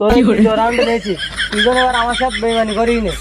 তোর দ্বিতীয় রাউন্ডে তুই যেন এবার আমার সাথে বেইমানি করিস নে।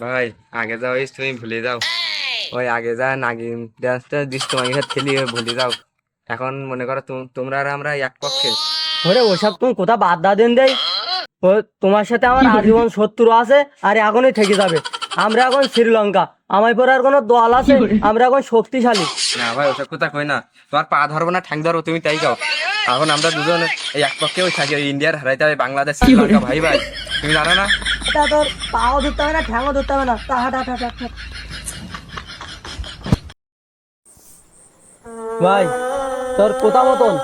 ভাই আগে যাও এই তুমি ভুলে যাও। ওই আগে যা নাগিন ডান্সটা দিস তোমাকে সাথে খেলি ভুলে যাও। এখন মনে করো তুম- তোমরা আর আমরা এক পক্ষে। ওরে ওসব তুমি কোথা বাদ দা দেন ও তোমার সাথে আমার আজীবন শত্রু আছে আর এখনই থেকে যাবে। আমরা এখন শ্রীলঙ্কা। আমার পর আর কোনো দল আছে আমরা এখন শক্তিশালী। না ভাই ওসব কথা কই না। তোমার পা ধরবো না ঠ্যাং ধরবো তুমি তাই গাও এখন আমরা দুজন এই এক পক্ষে ওই থাকি ইন্ডিয়ার হারাইতে হবে বাংলাদেশ শ্রীলঙ্কা ভাই ভাই। তুমি জানো না? এটা তোর পাও ধরতে হবে না ঠ্যাংও ধরতে হবে না। তা হাট হাট হাট হাট। ভাই তোর কোথা মতন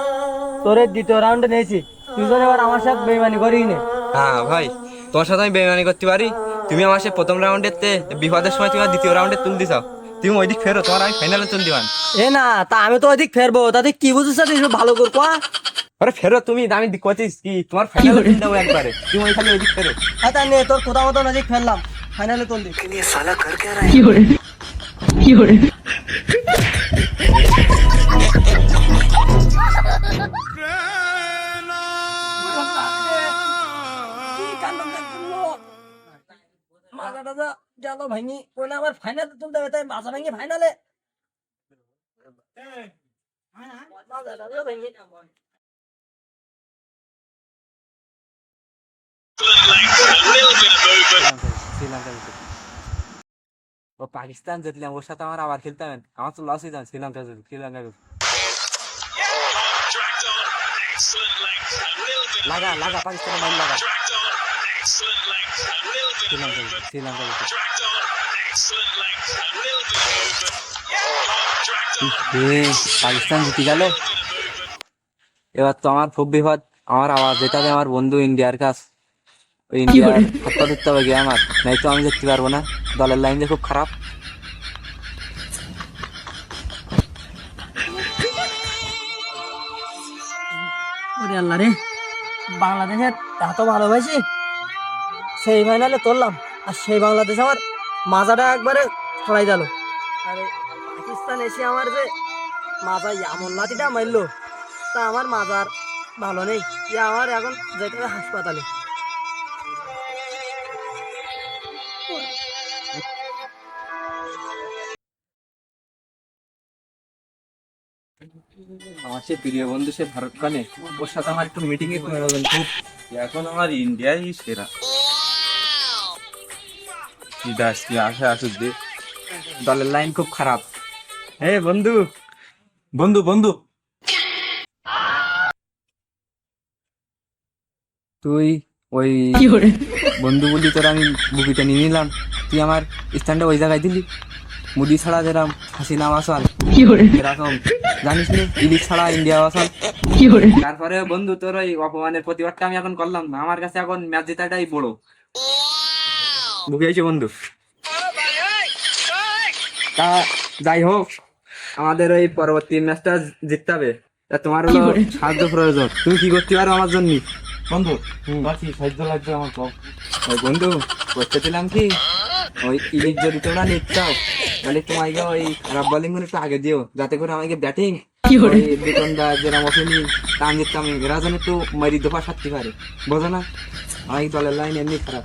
তোর এই দ্বিতীয় রাউন্ডে নিয়েছি তুইজন এবার আমার সাথে বেইমানি করিস নে। হ্যাঁ ভাই তোমার সাথে আমি বেমানি করতে পারি। তুমি আমার সে প্রথম রাউন্ডের তে বিপদের সময় তুমি দ্বিতীয় রাউন্ডে তুল দিছাও তুমি ওই দিক ফেরো তোমার আমি ফাইনালে তুল দিবান এ না তা আমি তো ওইদিক ফেরবো তাতে কি একটু ভালো করে কোয়া আরে ফেরো তুমি আমি কচিস কি তোমার ফাইনালে তুল দেবো একবারে। তুমি ওই খালি ওই দিক ফেরো আচ্ছা নে তোর কোথা মতন ওইদিক ফেললাম ফাইনালে তোর দিক মাথা টাথা গেল ভাঙি ওই না আমার ফাইনালে তুলতে হবে তাই মাথা ভাঙি ফাইনালে মাথা টাথা ও পাকিস্তান জিতলাম ওর সাথে আমার আবার খেলতে হবে আমার তো লস হয়ে শ্রীলঙ্কা শ্রীলঙ্কা লাগা লাগা পাকিস্তানের লাগা পাকিস্তান জিতে গেল এবার তো আমার খুব বিপদ আমার আওয়াজ যেটাতে আমার বন্ধু ইন্ডিয়ার কাছ ইন্ডিয়ার হাতটা ধরতে হবে গিয়ে আমার নাই তো আমি দেখতে পারব না দলের লাইন যে খুব খারাপ আল্লাহ রে বাংলাদেশের এত ভালোবাসি সেই ফাইনালে তুললাম আর সেই বাংলাদেশ আমার মাজাটা একবারে ছড়াই গেল আর, পাকিস্তান এসে আমার যে মাজা এমন লাঠিটা মারলো, তা আমার মাজার ভালো নেই। আমার এখন যেতে হাসপাতালে। আমার সে প্রিয় বন্ধু সে ভারত খানে ওর সাথে আমার একটু মিটিং করে এখন আমার ইন্ডিয়াই সেরা। দাস কি আসে আসুক দে দলের লাইন খুব খারাপ। হে বন্ধু। বন্ধু বন্ধু। তুই ওই বন্ধু বলি তোর আমি বুকিটা নিয়ে নিলাম। তুই আমার স্ট্যান্ডে ওই জায়গায় দিলি। মুদি ছাড়া যেরকম হাসিনা আসাল। এরকম। জানিস নি? ইলিশ ছাড়া ইন্ডিয়া আসাল। তারপরে বন্ধু তোর ওই অপমানের প্রতিবাদটা আমি এখন করলাম না। আমার কাছে এখন ম্যাচ জেতাটাই বড়। বুঝে বন্ধু। তা যাই হোক আমাদের ওই পরবর্তী ম্যাচটা জিততে হবে। তা তোমার হলো সাহায্য প্রয়োজন। তুমি কি করতে পারো আমার জন্য? বন্ধু বাকি সাহায্য লাগবে আমার কম ওই বন্ধু করতেছিলাম কি? ওই ইলিশ যদি তোমরা নিতে চাও তাহলে তোমাকে ওই খারাপ বোলিং করে একটু আগে দিও যাতে করে আমাকে ব্যাটিং বিটনদা যেরকম তানজিৎ তামিম এরা যেন একটু মারি দফা সারতে পারে। বোঝো না? আমাকে দলের লাইন এমনি খারাপ।